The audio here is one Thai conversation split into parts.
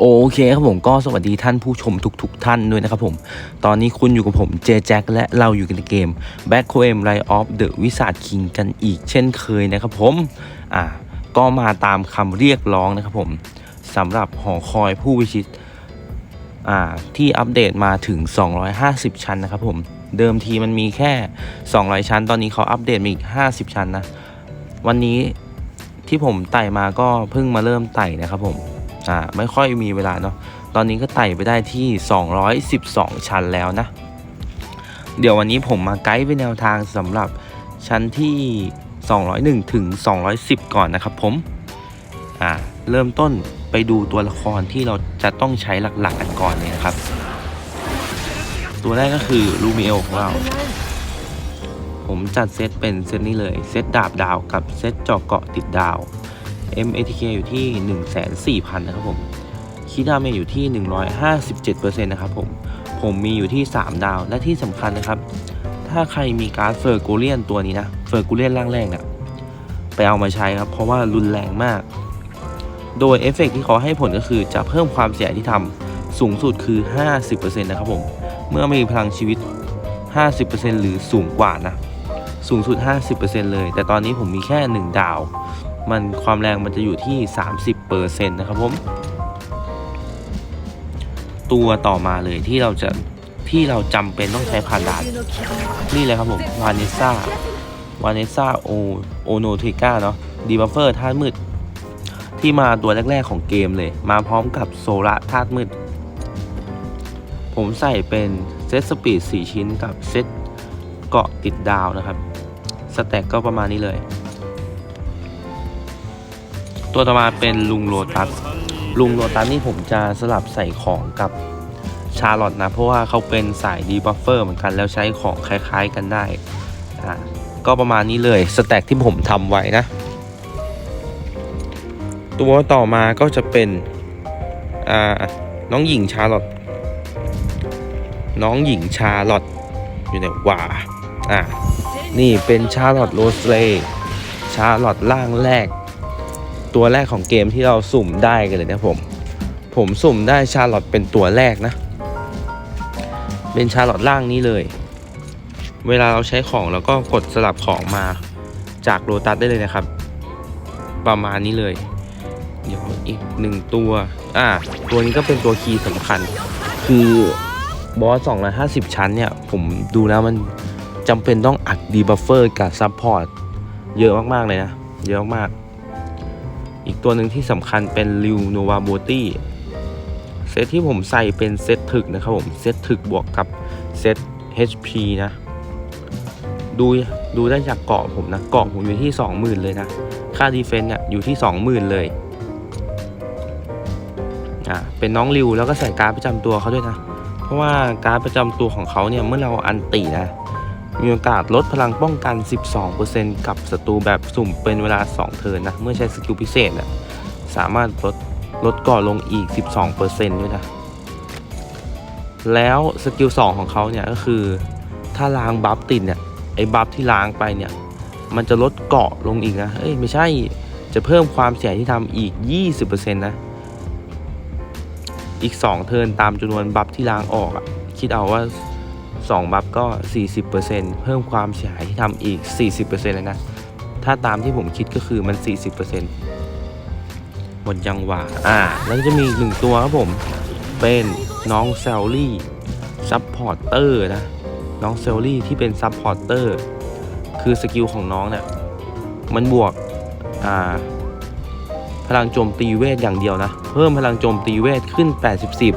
โอเคครับผมก็สวัสดีท่านผู้ชมทุกๆทท่านด้วยนะครับผม ตอนนี้คุณอยู่กับผมเจแจ็คและเราอยู่กันในเกม Back o m Rise of the Wizard King กันอีกเช่นเคยนะครับผม อ่า ก็มาตามคำเรียกร้องนะครับผมสำหรับหอคอยผู้วิชิต อ่า ที่อัปเดตมาถึง 250 ชั้นนะครับผม เดิมทีมันมีแค่ 200 ชั้น ตอนนี้เขาอัปเดตมาอีก 50 ชั้นนะ วันนี้ที่ผมไต่มาก็เพิ่งมาเริ่มไต่นะครับผม อ่าไม่ค่อยมีเวลาเนาะตอนนี้ก็ไต่ไปได้ที่ 212 ชั้นแล้วนะ เดี๋ยววันนี้ผมมาไกด์ไปแนวทางสำหรับชั้นที่ 201 ถึง 210 ก่อนนะครับผมอ่าเริ่มต้นไปดูตัวละครที่เราจะต้องใช้หลักๆกันก่อนเลยนะครับ ตัวแรกก็คือลูมิเอลของเรา ผมจัดเซตเป็นเซตนี้เลย เซตดาบดาวกับเซตเจาะเกาะติดดาว MATK อยู่ที่1,400,000 นะครับผมคีดาเมจอยู่ที่ 157%นะครับผม ผมมีอยู่ที่ 3 ดาว และที่สำคัญนะครับ ถ้าใครมีการ์ดเฟอร์กูเลียนตัวนี้นะ เฟอร์กูเลียนร่างแรกเนี่ยไปเอามาใช้ครับ เพราะว่ารุนแรงมาก โดยเอฟเฟกต์ที่เขาให้ผลก็คือจะเพิ่มความเสียหายที่ทำสูงสุดคือ 50%นะครับผม เมื่อมีพลังชีวิต 50%หรือสูงกว่านะ สูงสุด 50%เลย แต่ตอนนี้ผมมีแค่ 1 ดาว มันความแรงมันจะอยู่ที่ 30%นะครับผม ตัวต่อมาเลยที่เราจะที่เราจำเป็นต้องใช้ผ่านด่าน นี่เลยครับผมวานิซ่าวานิซ่าโอโอโนทิก้าเนาะดีบัฟเฟอร์ธาตุมืด ที่มาตัวแรก ๆ ของเกมเลย มาพร้อมกับโซระธาตุมืด ผมใส่เป็นเซตสปีด 4 ชิ้นกับเซตเกาะติดดาวนะครับ สแต็กก็ประมาณนี้เลย ตัวต่อมาเป็นลุงโลตัส ลุงโลตัสนี่ผมจะสลับใส่ของกับชาร์ลอตนะ เพราะว่าเขาเป็นสายดีบัฟเฟอร์เหมือนกันแล้วใช้ของคล้ายๆกันได้อ่าก็ประมาณนี้เลยสแต็กที่ผมทำไว้นะ ตัวต่อมาก็จะเป็นอ่าน้องหญิงชาร์ลอตน้องหญิงชาร์ลอตอยู่ไหนวะอ่านี่เป็นชาร์ลอตโรสเลย์ชาร์ลอตล่างแรก ตัวแรกของเกมที่เราสุ่มได้กันเลยนะผม ผมสุ่มได้ชาร์ลอตเป็นตัวแรกนะ เป็นชาร์ลอตล่างนี้เลย เวลาเราใช้ของเราก็กดสลับของมาจากโรตัสได้เลยนะครับ ประมาณนี้เลย เดี๋ยวอีกหนึ่งตัว อ่า ตัวนี้ก็เป็นตัวคีย์สำคัญ คือบอส250ชั้นเนี่ย ผมดูแล้วมันจำเป็นต้องอัดดีบัฟเฟอร์กับซับพอร์ตเยอะมาก ๆ เลยนะ เยอะมาก อีกตัวหนึ่งที่สำคัญเป็นริวโนวาโบตี้เซตที่ผมใส่เป็นเซตถึกนะครับผม เซตถึกบวกกับเซต HP นะ ดูดูได้จากเกาะผมนะ เกาะผมอยู่ที่ 20,000 เลยนะ ค่าดีเฟนต์เนี่ยอยู่ที่ 20,000 เลยอ่าเป็นน้องริวแล้วก็ใส่การ์ดประจำตัวเขาด้วยนะ เพราะว่าการ์ดประจำตัวของเขาเนี่ยเมื่อเราอันตินะ มีโอกาสลดพลังป้องกัน 12%กับศัตรูแบบสุ่มเป็นเวลา 2 เทิร์นนะ เมื่อใช้สกิลพิเศษนะสามารถลดลดก่อลงอีก 12%ด้วยนะ แล้วสกิล 2 ของเขาเนี่ยก็คือ ถ้าล้างบัฟติดเนี่ย ไอ้บัฟที่ล้างไปเนี่ย มันจะลดเกาะลงอีกนะ เอ้ยไม่ใช่ จะเพิ่มความเสียหายที่ทำอีก 20%นะ อีก 2 เทิร์นตามจำนวนบัฟที่ล้างออกอะคิดเอาว่า 2 บัฟก็ 40%เพิ่มความเสียหายที่ทำอีก 40%เลยนะ ถ้าตามที่ผมคิดก็คือมัน 40%หมดยังหว่าอ่า แล้วจะมีอีกหนึ่งตัวครับผม เป็นน้องเซลลี่ซับพอร์เตอร์นะ น้องเซลลี่ที่เป็นซับพอร์เตอร์คือสกิลของน้องเนี่ยมันบวกอ่าพลังโจมตีเวทอย่างเดียวนะ เพิ่มพลังโจมตีเวทขึ้น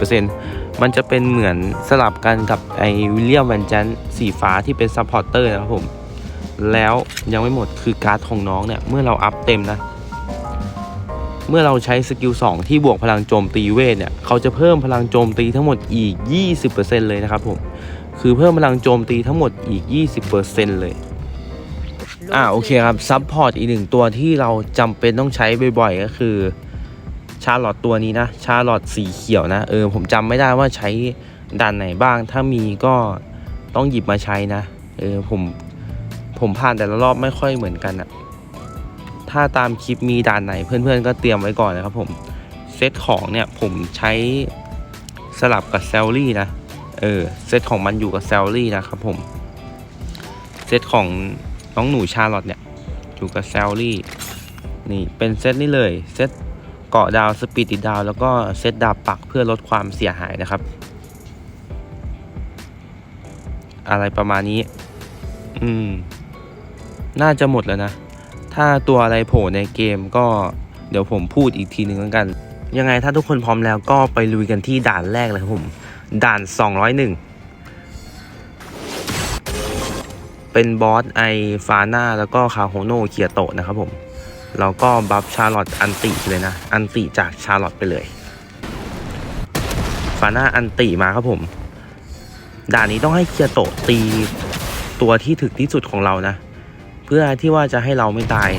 84% มันจะเป็นเหมือนสลับกันกับไอวิลเลียมแวนจันสีฟ้าที่เป็นซัพพอร์เตอร์นะครับผม แล้วยังไม่หมดคือการ์ดของน้องเนี่ย เมื่อเราอัพเต็มนะ เมื่อเราใช้สกิล 2 ที่บวกพลังโจมตีเวทเนี่ย เขาจะเพิ่มพลังโจมตีทั้งหมดอีก 20%เลยนะครับผม คือเพิ่มพลังโจมตีทั้งหมดอีก 20%เลยอ่าโอเคครับซับพอร์ตอีกหนึ่งตัวที่เราจำเป็นต้องใช้บ่อยๆ ก็คือ ชาร์ลอตตัวนี้นะ ชาร์ลอตสีเขียวนะ เออ ผมจำไม่ได้ว่าใช้ด่านไหนบ้าง ถ้ามีก็ต้องหยิบมาใช้นะ เออ ผม ผมผ่านแต่ละรอบไม่ค่อยเหมือนกันอะถ้าตามคลิปมีด่านไหนเพื่อนๆ ก็เตรียมไว้ก่อนนะครับผมชซตของเนี่ยผมใช้สลับกับแซลลี่นะ เออ เซตของมันอยู่กับแซลลี่นะครับผม เซตของน้องหนูชาร์ลอตเนี่ยอยู่กับแซลลี่ นี่เป็นเซตนี้เลย เซต เกาะดาวสปีดติดดาว แล้วก็เซตดาบปักเพื่อลดความเสียหายนะครับ อะไรประมาณนี้ อืม น่าจะหมดแล้วนะ ถ้าตัวอะไรโผล่ในเกมก็เดี๋ยวผมพูดอีกทีหนึ่งแล้วกัน ยังไงถ้าทุกคนพร้อมแล้วก็ไปลุยกันที่ด่านแรกเลยครับผม ด่าน 201เป็นบอสไอฟาน่าแล้วก็คาโฮโนเคียโตะนะครับผม เราก็บัฟชาร์ลอตอันติเลยนะ อันติจากชาร์ลอตไปเลยฟาน่าอันติมาครับผม ด่านนี้ต้องให้เคียโตะตีตัวที่ถึกที่สุดของเรานะ เพื่อที่ว่าจะให้เราไม่ตาย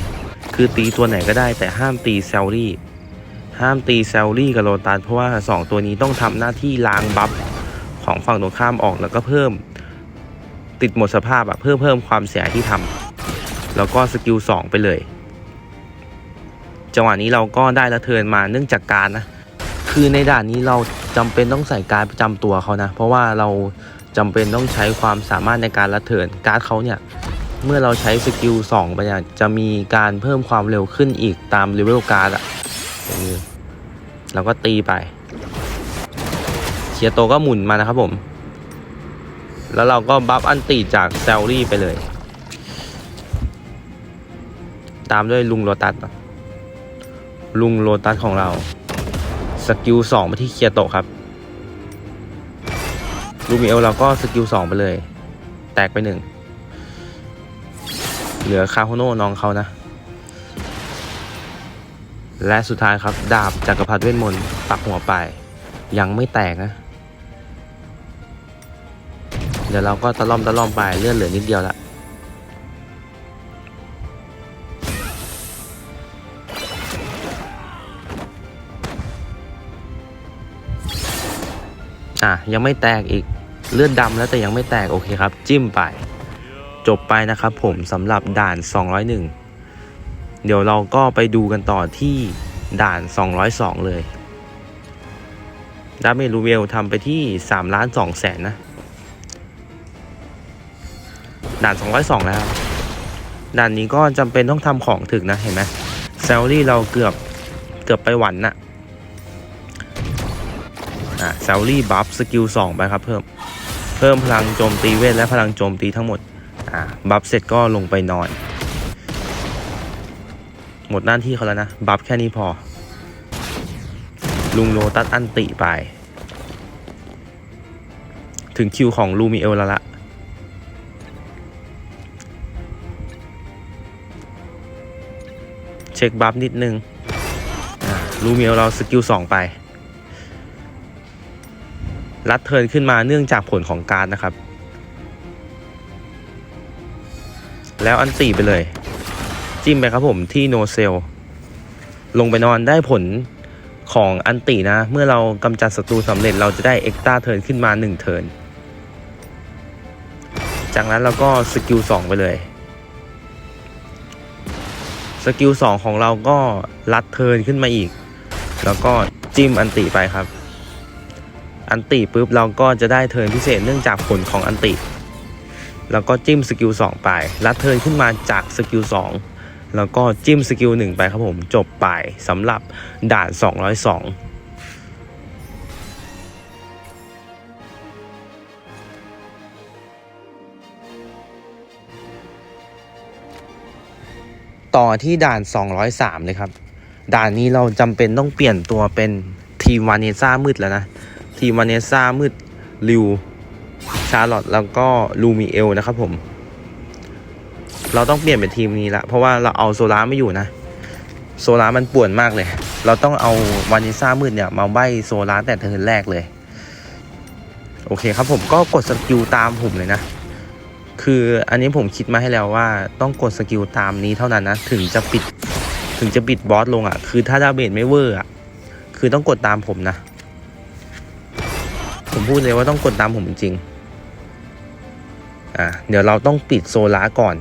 คือตีตัวไหนก็ได้แต่ห้ามตีแซลลี่ ห้ามตีแซลลี่กับโลตัสเพราะว่า 2 ตัวนี้ต้องทำหน้าที่ล้างบัฟของฝั่งตรงข้ามออกแล้วก็เพิ่มติดหมดสภาพอะเพิ่มเพิ่มความเสียหายที่ทำแล้วก็สกิล2ไปเลย จังหวะนี้เราก็ได้ละเทินมาเนื่องจากการนะ คือในด่านนี้เราจำเป็นต้องใส่การประจำตัวเขานะ เพราะว่าเราจำเป็นต้องใช้ความสามารถในการละเทินการ์ดเขาเนี่ยเมื่อเราใช้สกิล2ไปเนี่ยจะมีการเพิ่มความเร็วขึ้นอีกตามเลเวลการ์ดอะเราก็ตีไปเคียโตก็หมุนมานะครับผม แล้วเราก็บัฟอันตีจากแซลลี่ไปเลย ตามด้วยลุงโลตัสเลุงโลตัสของเรา สกิลสองไปที่เคียโตครับ ลูมิเอลเราก็สกิลสองไปเลย แตกไปหนึ่ง เหลือคาโฮโน่น้องเขานะ และสุดท้ายครับ ดาบจักรพรรดิเวทมนต์ปักหัวไป ยังไม่แตกนะ เดี๋ยวเราก็ตะล่อมตะล่อมไปเลื่อนเหลือนิดเดียวละ อะยังไม่แตกอีกเลือดดำแล้วแต่ยังไม่แตกโอเคครับ จิ้มไป จบไปนะครับผมสำหรับด่าน 201 เดี๋ยวเราก็ไปดูกันต่อที่ด่าน 202 เลยดาเมจลูเวลทำไปที่3ล้าน2แสนนะ ด่าน 202 แล้ว ด่านนี้ก็จำเป็นต้องทำของถึกนะเห็นไหมแซลลี่เราเกือบเกือบไปหวันนะอะ ซลลี่บัฟสกิล2ไปครับเพิ่ม เพิ่มพลังโจมตีเวทและพลังโจมตีทั้งหมด อ่า บัฟเสร็จก็ลงไปนอน หมดหน้าที่เขาแล้วนะ บัฟแค่นี้พอ ลุงโลตัสอันติไป ถึงคิวของลูมิเอลแล้วละเช็คบัฟนิดนึงลูมิเอลเราสกิล2ไป รัดเทินขึ้นมาเนื่องจากผลของการดนะครับ แล้วอันตีไปเลย จิ้มไปครับผมที่โนเซลลงไปนอนได้ผลของอันตินะ เมื่อเรากำจัดศัตรูสำเร็จเราจะได้เอ็กตาเทินขึ้นมา 1 เทินจากนั้นเราก็สกิล2ไปเลยสกิล2ของเราก็ลัดเทินขึ้นมาอีก แล้วก็จิ้มอันติไปครับ อันติปุ๊บเราก็จะได้เทิร์นพิเศษเนื่องจากผลของอันติ แล้วก็จิ้มสกิล2ไปลัดเทิร์นขึ้นมาจากสกิล2แล้วก็จิ้มสกิล1ไปครับผมจบไปสำหรับด่าน 202ต่อที่ด่าน 203 เลยครับ ด่านนี้เราจำเป็นต้องเปลี่ยนตัวเป็นทีมวาเนซ่ามืดแล้วนะ ทีมวาเนซ่ามืดริว ชาร์ลอตแล้วก็ลูมิเอลนะครับผม เราต้องเปลี่ยนเป็นทีมนี้ละ เพราะว่าเราเอาโซล่าไม่อยู่นะ โซล่ามันป่วนมากเลย เราต้องเอาวานิซ่ามืดเนี่ย มาใบโซล่าแต่เทิร์นแรกเลย โอเคครับผมก็กดสกิลตามผมเลยนะ คืออันนี้ผมคิดมาให้แล้วว่าต้องกดสกิลตามนี้เท่านั้นนะ ถึงจะปิด ถึงจะปิดบอสลงอะ คือถ้าดาเมจไม่เวอร์อะ คือต้องกดตามผมนะ ผมพูดเลยว่าต้องกดตามผมจริงๆอะเดี๋ยวเราต้องปิดโซล่าก่อน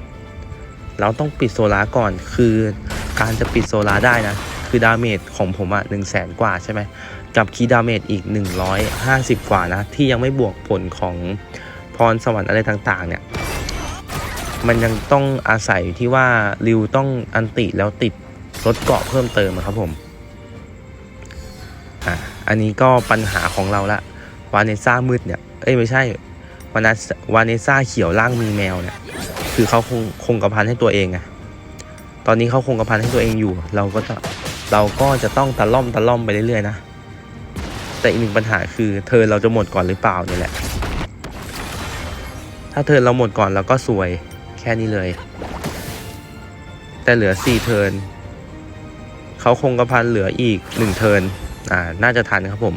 เราต้องปิดโซล่าก่อน คือการจะปิดโซล่าได้นะ คือดาเมจของผมอะหนึ่งแสนกว่าใช่ไหม กับคีย์ดาเมจอีก 150 กว่านะ ที่ยังไม่บวกผลของพรสวรรค์อะไรต่างๆ เนี่ย มันยังต้องอาศัยที่ว่าริวต้องอันติแล้วติดรถเกาะเพิ่มเติมครับผม อะ อันนี้ก็ปัญหาของเราละ วานเนซ่ามืดเนี่ย เอ้ยไม่ใช่วานาวาเนซ่าเขียวล่างมีแมวเนี่ย คือเขาคงคงกระพันให้ตัวเองไงตอนนี้เขาคงกระพันให้ตัวเองอยู่ เราก็จะเราก็จะต้องตะล่อมตะล่อมไปเรื่อยๆนะ แต่อีกหนึ่งปัญหาคือ เธอเราจะหมดก่อนหรือเปล่านี่แหละ ถ้าเธอเราหมดก่อนเราก็สวยแค่นี้เลย แต่เหลือสี่เทิร์นเขาคงกระพันเหลืออีกหนึ่งเทิร์นอ่าน่าจะทันครับผม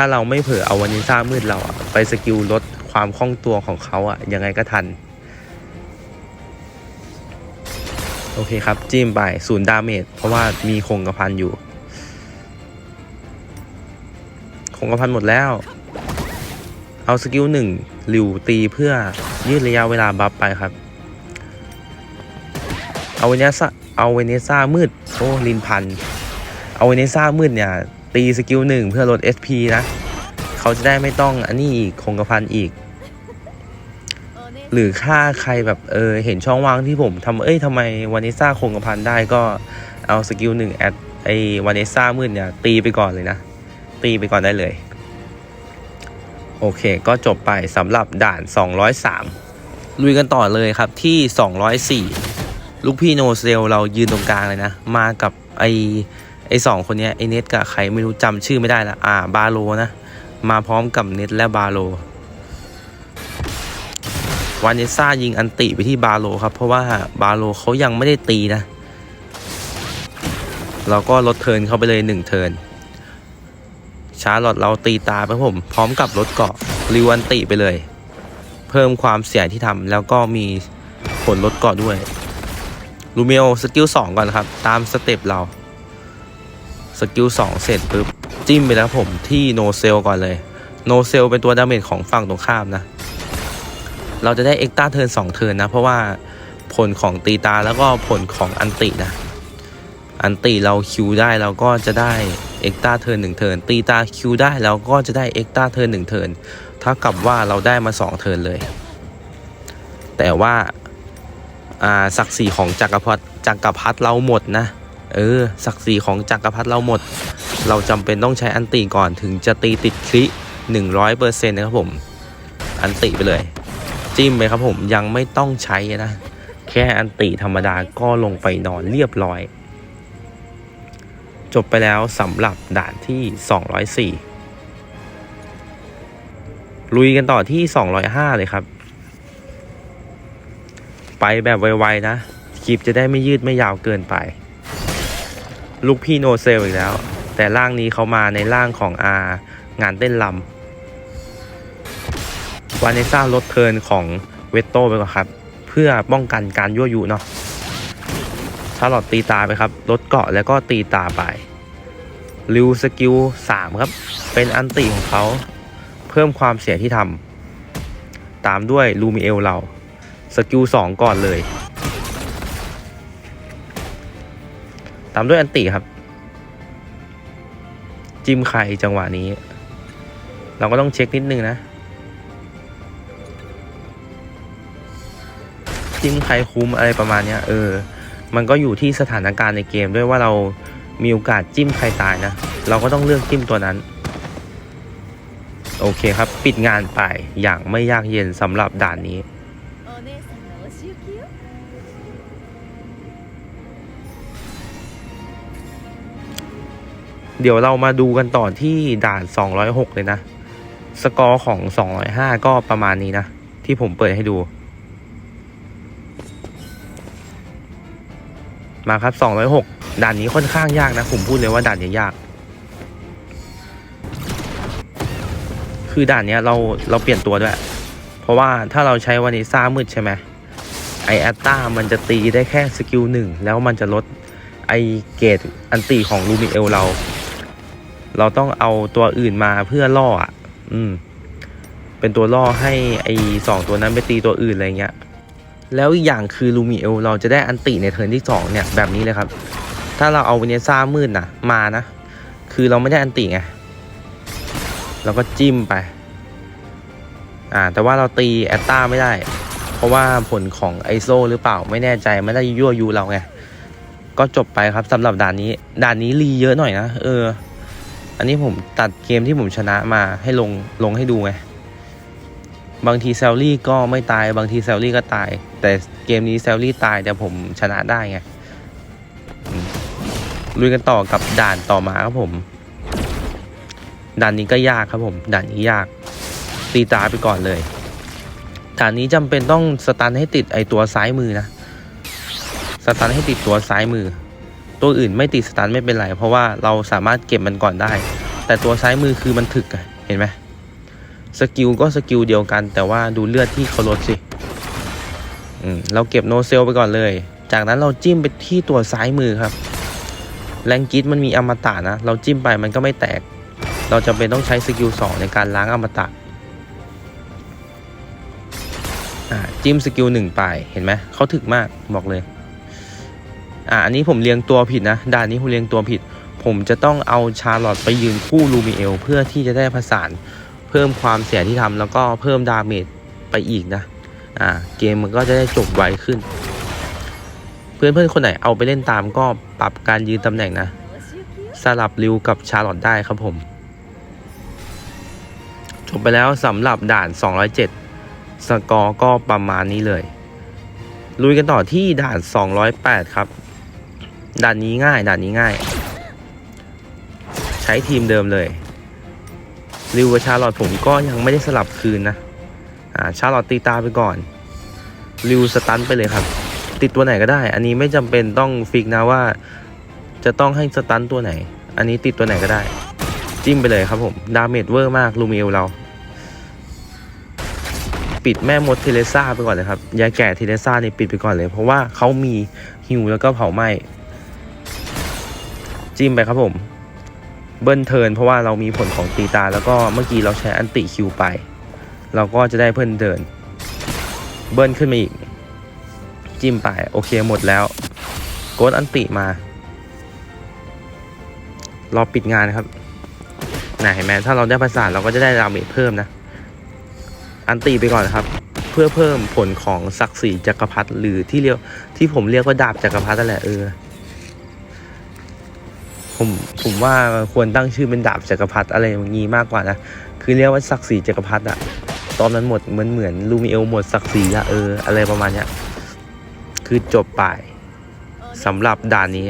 ถ้าเราไม่เผื่อเอาวานิซ่ามืดเราอะไปสกิลลดความคล่องตัวของเขาอะยังไงก็ทัน โอเคครับ จิ้มไปศูนย์ดาเมจเพราะว่ามีคงกระพันอยู่ คงกระพันหมดแล้ว เอาสกิลหนึ่งหลิวตีเพื่อยืดระยะเวลาบัฟไปครับ เอาเวเนซ่าเอาเวเนซ่ามืดโอ้ลินพัน เอาเวเนซ่ามืดเนี่ย ตีสกิลหนึ่งเพื่อลด SP นะ เขาจะได้ไม่ต้องอันนี้อีกคงกระพันอีก หรือค่าใครแบบเออเห็นช่องว่างที่ผมทำเอ้ยทำไมวานิซ่าคงกระพันได้ก็เอาสกิลหนึ่งแอดไอวานิซ่ามืดเนี่ยตีไปก่อนเลยนะ ตีไปก่อนได้เลย โอเคก็จบไปสำหรับด่าน 203 ลุยกันต่อเลยครับที่ 204 ลูกพี่โนเซลเรายืนตรงกลางเลยนะ มากับไอ ไอสองคนนี้ไอเน็ตกับใครไม่รู้จำชื่อไม่ได้ละอ่าบาโลนะ มาพร้อมกับเน็ตและบาโลวานเนซ่ายิงอันติไปที่บาโลครับ เพราะว่าบาโลเขายังไม่ได้ตีนะ เราก็ลดเทินเข้าไปเลยหนึ่งเทินชาร์ลอตเราตีตาไปผม พร้อมกับรถเกาะริวันติไปเลย เพิ่มความเสียที่ทำแล้วก็มีผลลดเกาะด้วยลูเมโอสกิลสองก่อนครับ ตามสเต็ปเรา สกิลสองเสร็จปุ๊บจิ้มไปแล้วผมที่โนเซลก่อนเลยโนเซลเป็นตัวดาเมจของฝั่งตรงข้ามนะ เราจะได้เอ็กตาเทิร์นสองเทิร์นนะ เพราะว่าผลของตีตาแล้วก็ผลของอันตินะ อันติเราคิวได้เราก็จะได้เอ็กตาเทิร์นหนึ่งเทิร์นตีตาคิวได้เราก็จะได้เอ็กตาเทิร์นหนึ่งเทิร์นเท่ากับว่าเราได้มาสองเทิร์นเลย แต่ว่าอ่าศักดิ์ศรีของจักรพรรดิจักรพรรดิเราหมดนะ เออศักดิ์ศรีของจักรพรรดิเราหมด เราจำเป็นต้องใช้อันติก่อนถึงจะตีติดคลิหนึ่งร้อยเปอร์เซ็นต์นะครับผม อันติไปเลย จิ้มไปครับผมยังไม่ต้องใช้นะ แค่อันติธรรมดาก็ลงไปนอนเรียบร้อย จบไปแล้วสำหรับด่านที่ 204 ลุยกันต่อที่ 205 เลยครับ ไปแบบไวๆนะคลิปจะได้ไม่ยืดไม่ยาวเกินไป ลูกพี่โนเซลอีกแล้ว แต่ร่างนี้เขามาในร่างของอางานเต้นลำวาเนซ่าลดเทินของเวตโต้ไปก่อนครับ เพื่อป้องกันการยั่วยุเนาะชาร์ลอตตีตาไปครับลดเกาะแล้วก็ตีตาไปริวสกิล3ครับ เป็นอันติของเขา เพิ่มความเสียที่ทำตามด้วยลูมิเอลเรา สกิล2ก่อนเลยามด้วยอันติครับ จิ้มไข่จังหวะนี้ เราก็ต้องเช็คนิดนึงนะ จิ้มใครคุ้มอะไรประมาณเนี้ยเออ มันก็อยู่ที่สถานการณ์ในเกมด้วยว่าเรามีโอกาสจิ้มใครตายนะ เราก็ต้องเลือกจิ้มตัวนั้น โอเคครับ ปิดงานไปอย่างไม่ยากเย็นสำหรับด่านนี้ เดี๋ยวเรามาดูกันต่อที่ด่าน 206 เลยนะ สกอร์ของ 205 ก็ประมาณนี้นะ ที่ผมเปิดให้ดู มาครับ 206 ด่านนี้ค่อนข้างยากนะ ผมพูดเลยว่าด่านนี้ยาก คือด่านนี้เราเราเปลี่ยนตัวด้วย เพราะว่าถ้าเราใช้วานิซ่ามืดใช่ไหมไอแอตตามันจะตีได้แค่สกิลหนึ่งแล้วมันจะลดไอเกตอันตีของลูมิเอลเรา เราต้องเอาตัวอื่นมาเพื่อล่ออะ อืม เป็นตัวล่อให้ไอสองตัวนั้นไปตีตัวอื่นอะไรเงี้ย แล้วอีกอย่างคือลูมิเอลเราจะได้อันติในเทิร์นที่สองเนี่ยแบบนี้เลยครับ ถ้าเราเอาเวเนซ่ามืดนะมานะ คือเราไม่ได้อันติไง เราก็จิ้มไป อ่า แต่ว่าเราตีแอตตาไม่ได้ เพราะว่าผลของไอโซหรือเปล่าไม่แน่ใจไม่ได้ยั่วยูเราไง ก็จบไปครับสำหรับด่านนี้ ด่านนี้รีเยอะหน่อยนะ เออ อันนี้ผมตัดเกมที่ผมชนะมาให้ลงลงให้ดูไง บางทีแซลลี่ก็ไม่ตาย บางทีแซลลี่ก็ตาย แต่เกมนี้แซลลี่ตายแต่ผมชนะได้ไงลุยกันต่อกับด่านต่อมาครับผม ด่านนี้ก็ยากครับผม ด่านนี้ยาก ตีตาไปก่อนเลย ด่านนี้จำเป็นต้องสตันให้ติดไอตัวซ้ายมือนะ สตันให้ติดตัวซ้ายมือ ตัวอื่นไม่ติดสตันไม่เป็นไร เพราะว่าเราสามารถเก็บมันก่อนได้ แต่ตัวซ้ายมือคือมันถึกอะเห็นไหมสกิลก็สกิลเดียวกัน แต่ว่าดูเลือดที่เขาลดสิเราเก็บโนเซลไปก่อนเลย จากนั้นเราจิ้มไปที่ตัวซ้ายมือครับ แรงกิทมันมีอมตะนะ เราจิ้มไปมันก็ไม่แตก เราจำเป็นต้องใช้สกิลสองในการล้างอมตะจิ้มสกิลหนึ่งไป เห็นไหมเขาถึกมากบอกเลย อันนี้ผมเรียงตัวผิดนะ ด่านนี้ผมเรียงตัวผิด ผมจะต้องเอาชาร์ลอตไปยืนคู่ลูมิเอล เพื่อที่จะได้ผสานเพิ่มความเสียที่ทำ แล้วก็เพิ่มดาเมจไปอีกนะ อ่า เกมมันก็จะได้จบไวขึ้น เพื่อนเพื่อนคนไหนเอาไปเล่นตามก็ปรับการยืนตำแหน่งนะ สลับริวกับชาร์ลอตได้ครับผม จบไปแล้วสำหรับด่าน 207 สกอร์ก็ประมาณนี้เลยลุยกันต่อที่ด่าน 208 ครับ ด่านนี้ง่ายด่านนี้ง่าย ใช้ทีมเดิมเลยริวกับชาลอตผมก็ยังไม่ได้สลับคืนนะอ่าชาลอตตีตาไปก่อนริวสตันไปเลยครับ ติดตัวไหนก็ได้ อันนี้ไม่จำเป็นต้องฟิกนะว่า จะต้องให้สตันตัวไหน อันนี้ติดตัวไหนก็ได้ จิ้มไปเลยครับผมดาเมจเวอร์มากลูมิเอลเรา ปิดแม่มดเทเลซ่าไปก่อนเลยครับยาแก่เทเลซ่านี่ปิดไปก่อนเลย เพราะว่าเขามีหิวแล้วก็เผาไหม้ จิ้มไปครับผม เบิ้ลเทินเพราะว่าเรามีผลของตีตา แล้วก็เมื่อกี้เราใช้อันติคิวไป เราก็จะได้เพิ่นเดิน เบิ้ลขึ้นมาอีก จิ้มไปโอเคหมดแล้ว โกดอันติมา รอปิดงานครับนะเห็นไหมถ้าเราได้ประสานเราก็จะได้ดาเมจเพิ่มนะ อันตีไปก่อนครับ เพื่อเพิ่มผลของศักดิ์ศรีจักรพรรดิหรือที่เรียกที่ผมเรียกว่าดาบจักรพรรดินั่นแหละเออ ผมผมว่าควรตั้งชื่อเป็นดาบจักรพรรดิอะไรอย่างงี้มากกว่านะ คือเรียกว่าศักดิ์ศรีจักรพรรดิอะตอนนั้นหมดเหมือนเหมือนลูมิเอลหมดศักดิ์ศรีอะเอออะไรประมาณเนี้ยคือจบไปสำหรับด่านนี้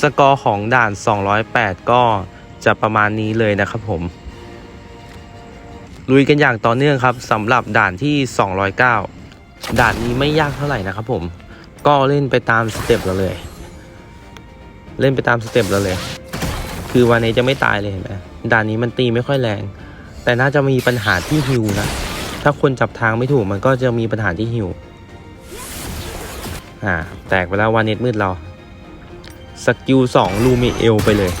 สกอร์ของด่าน 208 ก็จะประมาณนี้เลยนะครับผม ลุยกันอย่างต่อเนื่องครับสำหรับด่านที่ 209 ด่านนี้ไม่ยากเท่าไหร่นะครับผม ก็เล่นไปตามสเต็ปเราเลย เล่นไปตามสเต็ปเราเลย คือวันนี้จะไม่ตายเลยเห็นไหมด่านนี้มันตีไม่ค่อยแรง แต่น่าจะมีปัญหาที่ฮิวนะ ถ้าคนจับทางไม่ถูกมันก็จะมีปัญหาที่ฮิวอ่าแตกไปแล้ววานิชมืดเราสกิลสองลูมิเอลไปเลย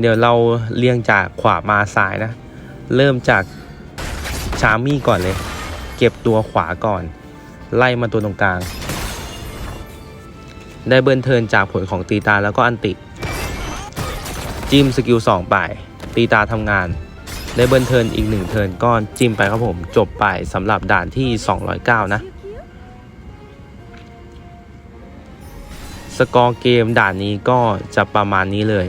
เดี๋ยวเราเรียงจากขวามาซ้ายนะ เริ่มจากชามี่ก่อนเลย เก็บตัวขวาก่อน ไล่มาตัวตรงกลาง ได้เบิร์นเทินจากผลของตีตาแล้วก็อันติ จิ้มสกิลสองไป ตีตาทำงาน ได้เบิร์นเทินอีกหนึ่งเทิร์นก็จิ้มไปครับผมจบไปสำหรับด่านที่ 209 นะสกอร์เกมด่านนี้ก็จะประมาณนี้เลย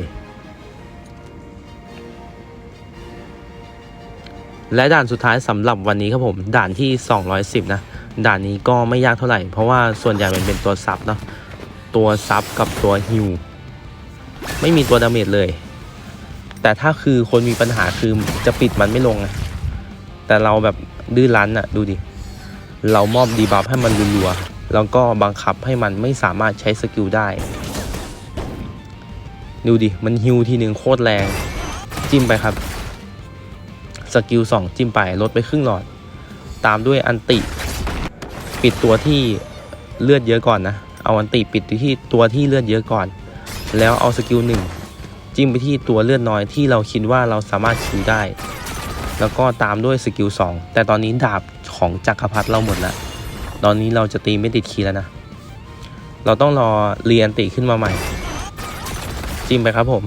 และด่านสุดท้ายสำหรับวันนี้ครับผม ด่านที่ 210 นะ ด่านนี้ก็ไม่ยากเท่าไหร่ เพราะว่าส่วนใหญ่มันเป็นตัวซับเนาะตัวซับกับตัวฮิวไม่มีตัวดาเมจเลย แต่ถ้าคือคนมีปัญหาคือจะปิดมันไม่ลงไงแต่เราแบบดื้อรั้นอะดูดิ เรามอบดีบัฟให้มันรัวๆแล้วก็บังคับให้มันไม่สามารถใช้สกิลได้ ดูดิ มันฮิวทีหนึ่งโคตรแรง จิ้มไปครับ สกิลสองจิ้มไปลดไปครึ่งหลอด ตามด้วยอันติ ปิดตัวที่เลือดเยอะก่อนนะ เอาอันติปิดที่ตัวที่เลือดเยอะก่อน แล้วเอาสกิลหนึ่งจิ้มไปที่ตัวเลือดน้อยที่เราคิดว่าเราสามารถคิวได้ แล้วก็ตามด้วยสกิล2แต่ตอนนี้ดาบของจักรพรรดิเราหมดแล้ว ตอนนี้เราจะตีไม่ติดคีแล้วนะ เราต้องรอเรียนติขึ้นมาใหม่ จิ้มไปครับผม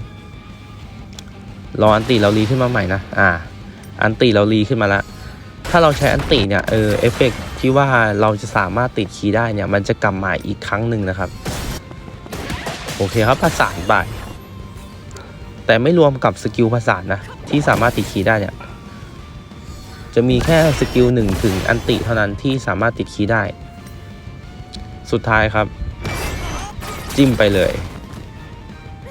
รออันติเรารีขึ้นมาใหม่นะ อ่า อันติเรารีขึ้นมาแล้ว ถ้าเราใช้อันติเนี่ยเออเอฟเฟกต์ที่ว่าเราจะสามารถติดคีย์ได้เนี่ย มันจะกลับมาอีกครั้งหนึ่งนะครับ โอเคครับประสานบ่ายแต่ไม่รวมกับสกิลประสานนะที่สามารถติดคีย์ได้เนี่ยจะมีแค่สกิลหนึ่งถึงอันติเท่านั้นที่สามารถติดคีย์ได้ สุดท้ายครับ จิ้มไปเลย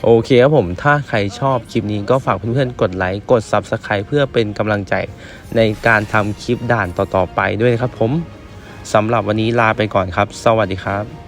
โอเคครับผม ถ้าใครชอบคลิปนี้ก็ฝากเพื่อนๆ กดไลค์ กด Subscribe เพื่อเป็นกำลังใจในการทำคลิปด่านต่อๆไปด้วยนะครับผมสำหรับวันนี้ลาไปก่อนครับ สวัสดีครับ